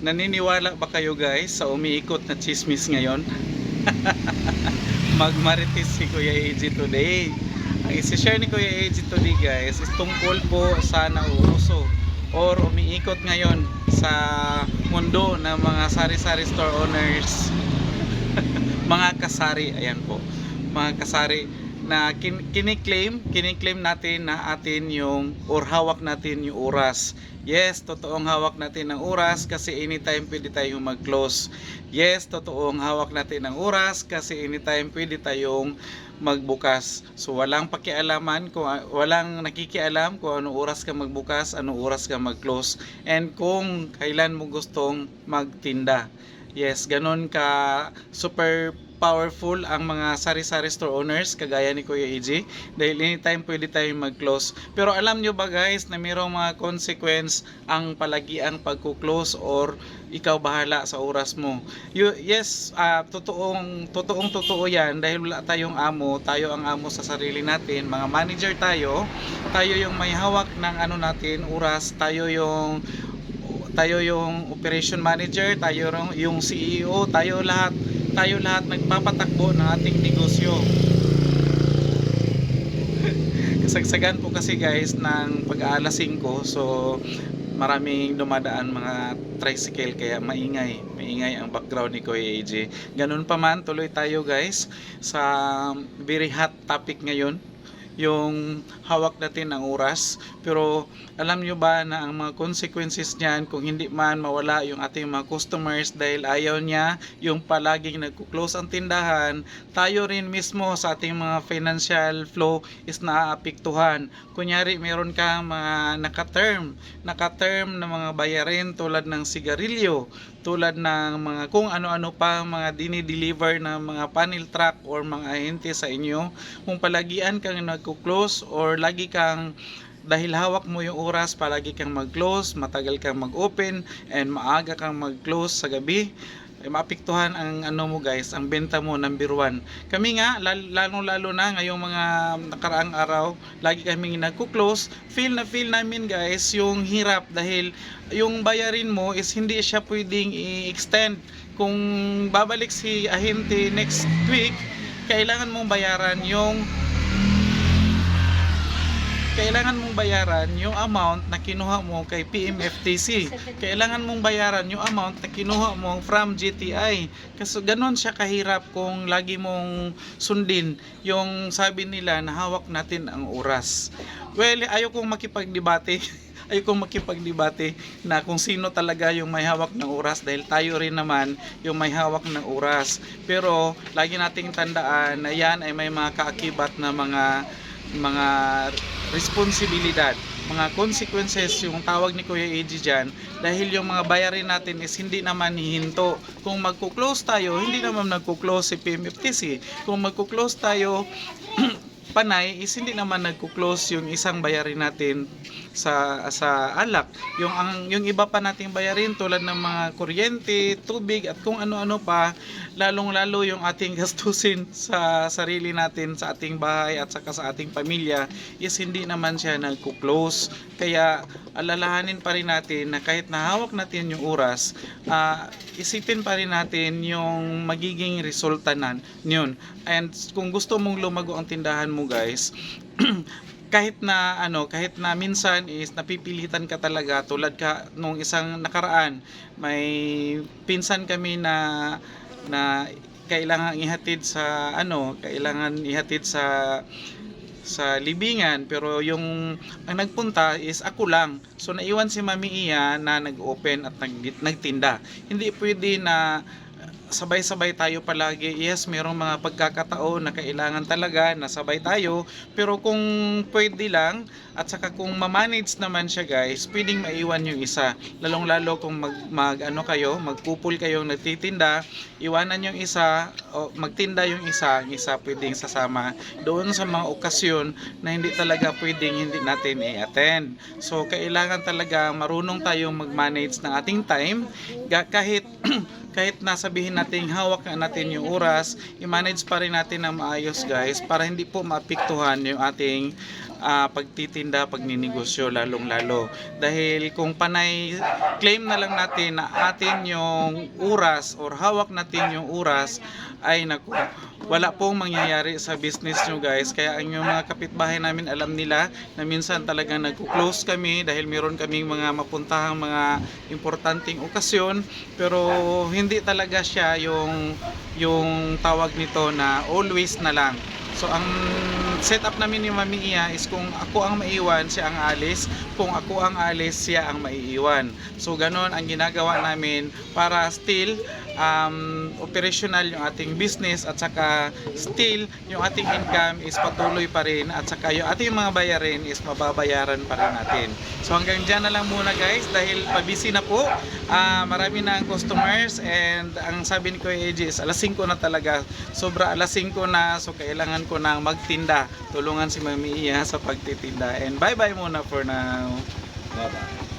Naniniwala ba kayo guys sa umiikot na chismis ngayon? Magmarites si Kuya AJ today. Ang isi-share ni Kuya AJ today guys is tungkol po sa nauuso or umiikot ngayon sa mundo ng mga sari-sari store owners. mga kasari, ayan po. Mga kasari na kin- kiniklaim, kiniklaim natin na atin yung or hawak natin yung oras. Yes, totoong hawak natin ng oras kasi anytime pwede tayong mag-close. Yes, totoong hawak natin ng oras kasi anytime pwede tayong magbukas. So walang pakialaman kung walang nakikialam kung anong oras ka magbukas, anong oras ka mag-close and kung kailan mo gustong magtinda. Yes, ganun ka super powerful ang mga sari-sari store owners kagaya ni Kuya EJ dahil anytime pwede tayong mag-close. Pero alam nyo ba guys na mayroong mga consequence ang palagiang pagko-close or ikaw bahala sa oras mo. You, yes, ah, totoong totoong totoo 'yan dahil wala tayong amo, tayo ang amo sa sarili natin, mga manager tayo, tayo yung may hawak ng ano natin, oras, tayo yung tayo yung operation manager, tayo yung CEO, tayo lahat tayo lahat nagpapatakbo ng ating negosyo. Kasagsagan po kasi guys ng pag-aalas 5 so maraming dumadaan mga tricycle kaya maingay. Maingay ang background ni Kuya AJ ganun pa man tuloy tayo guys sa very hot topic ngayon yung hawak natin ng oras. Pero alam nyo ba na ang mga consequences niyan kung hindi man mawala yung ating mga customers dahil ayaw niya yung palaging nagko-close ang tindahan tayo rin mismo sa ating mga financial flow is naaapektuhan. Kunyari meron ka mga naka-term naka-term na mga bayarin tulad ng sigarilyo tulad ng mga kung ano-ano pa mga dinideliver ng mga panel truck or mga ahente sa inyo. Kung palagian kang nagko-close or lagi kang dahil hawak mo yung oras, palagi kang mag-close, matagal kang mag-open, and maaga kang mag-close sa gabi, eh, maapektuhan ang ano mo guys, ang benta mo number one. Kami nga, lalo lalo na ngayong mga nakaraang araw, lagi kami nagko-close, feel na feel namin guys yung hirap dahil yung bayarin mo is hindi siya pwedeng i-extend. Kung babalik si ahente next week, kailangan mong bayaran yung kailangan mong bayaran yung amount na kinuha mo kay PMFTC. Kailangan mong bayaran yung amount na kinuha mo from GTI. Kasi ganon siya kahirap kung lagi mong sundin yung sabi nila na hawak natin ang oras. Well, ayaw kong makipagdebate. ayaw kong makipagdebate na kung sino talaga yung may hawak ng oras dahil tayo rin naman yung may hawak ng oras. Pero lagi nating tandaan na yan ay may mga kaakibat na mga mga responsibilidad, mga consequences yung tawag ni Kuya AJ dyan dahil yung mga bayarin natin is hindi naman hihinto. Kung magko-close tayo, hindi naman nagko-close si PMFTC. Kung magko-close tayo, panay is hindi naman nagko-close yung isang bayarin natin sa sa alak. Yung ang yung iba pa nating bayarin tulad ng mga kuryente, tubig at kung ano-ano pa, lalong-lalo yung ating gastusin sa sarili natin, sa ating bahay at saka sa ating pamilya is hindi naman siya nagko-close. Kaya alalahanin pa rin natin na kahit nahawak natin yung oras, ah, isipin pa rin natin yung magiging resulta nan yun. And kung gusto mong lumago ang tindahan mo guys, kahit na ano, kahit na minsan is napipilitan ka talaga tulad ka nung isang nakaraan, may pinsan kami na na kailangan ihatid sa ano, kailangan ihatid sa sa libingan pero yung ang nagpunta is ako lang. So naiwan si Mami Iya na nag-open at nag, nagtinda. Hindi pwede na sabay-sabay tayo palagi. Yes, merong mga pagkakataon na kailangan talaga na sabay tayo. Pero kung pwede lang, at saka kung ma-manage naman siya guys, pwedeng maiwan yung isa. Lalong-lalo kung mag, mag ano kayo, magpupul kayong nagtitinda, iwanan yung isa, o magtinda yung isa, yung isa pwedeng sasama. Doon sa mga okasyon na hindi talaga pwedeng hindi natin i-attend. So, kailangan talaga marunong tayong mag-manage ng ating time. Kahit kahit nasabihin nating hawak natin yung oras, i-manage pa rin natin na maayos guys para hindi po maapektuhan yung ating ah, pagtitinda, pagninegosyo lalong lalo. Dahil kung panay claim na lang natin na atin yung oras or hawak natin yung oras ay naku, wala pong mangyayari sa business nyo guys. Kaya ang yung mga kapitbahay namin alam nila na minsan talagang nagko-close kami dahil meron kaming mga mapuntahang mga importanteng okasyon pero hindi talaga siya yung yung tawag nito na always na lang. So ang setup namin ni Mami Iya is kung ako ang maiwan, siya ang alis. Kung ako ang alis, siya ang maiiwan. So ganon ang ginagawa namin para still um, operational yung ating business at saka still yung ating income is patuloy pa rin at saka yung ating mga bayarin is mababayaran pa rin natin. So hanggang dyan na lang muna guys dahil pabisi na po. Ah, marami na ang customers and ang sabi ni Kuya AJ is alas 5 na talaga. Sobra alas 5 na so kailangan ko nang magtinda. Tulungan si Mami Iya sa pagtitinda and bye bye muna for now. Bye-bye.